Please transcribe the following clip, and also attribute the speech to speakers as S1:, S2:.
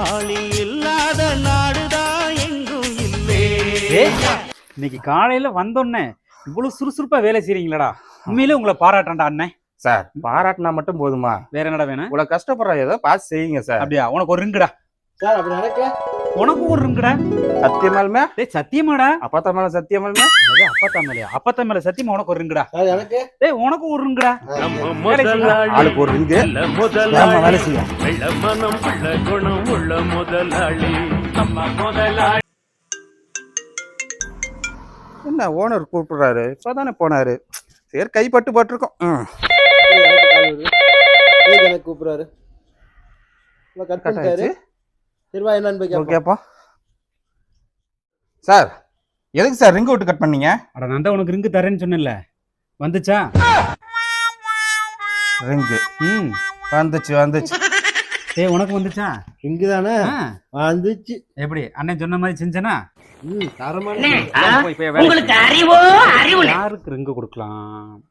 S1: ஆளி இல்லாத நாடுதான் எங்கும் இல்லே.
S2: இன்னைக்கு காலையில வந்தோடனே இவ்வளவு சுறுசுறுப்பா வேலை செய்றீங்களடா. உண்மையிலே உங்களை பாராட்டேன்டா அண்ணன்
S3: சார் பாராட்டினா மட்டும் போதுமா?
S2: வேற என்னடா வேணும்?
S3: இவ்வளவு கஷ்டப்படுற ஏதோ பார்த்து செய்யுங்க சார்.
S2: அப்படியா? உனக்கு ஒரு ரிங்குடா.
S4: சார் அப்படி நடக்கல.
S2: உனக்கு ஒரு ரிங்குடா.
S3: சத்தியமாலுமே?
S2: டேய் சத்தியமாடா.
S3: அப்பா மேல சத்தியமாலுமே?
S2: அது அப்பத்தா மேலையா அப்பத்தா மேல சத்தியமா உனக்கு ஒரு ரிங்குடா.
S4: சார் எனக்கு?
S2: டேய் உனக்கு ஒரு ரிங்குடா.
S3: ஆளுக்கு ஒரு ரிங்கு.
S1: முதலாளி.
S3: வேலை செய்யும்
S1: வெள்ள மனம் உள்ள முதலாளி நம்ம முதலாளி
S3: என்ன ஓனர் கூப்பிடுறாரு? இப்பதானே போனாரு. சரி கைப்பட்டு பட்டிருக்கோம். ம்.
S4: எனக்கு கூப்பிடுறாரு. கட் பண்ணிட்டாரு.
S3: ஆயிடுச்சு.
S4: சரி வா என்னன்னு.
S3: ஓகேப்பா சார் எதுக்கு சார் ரிங் விட்டு கட் பண்ணீங்க?
S2: அட நான் தான் உனக்கு ரிங்கு தரேன்னு சொன்னேன்ல. வந்துச்சா?
S3: ரிங்கு
S2: ம்.
S3: வந்துச்சு வந்துச்சு.
S2: டேய் உனக்கு வந்துச்சா?
S4: இங்கு தானே வந்துச்சு.
S2: எப்படி? அண்ணன் சொன்ன மாதிரி செஞ்சனா?
S4: ம் தரமான
S5: உங்களுக்கு அறிவோ? அறிவு.
S2: யாருக்கு ரிங்கு கொடுக்கலாம்?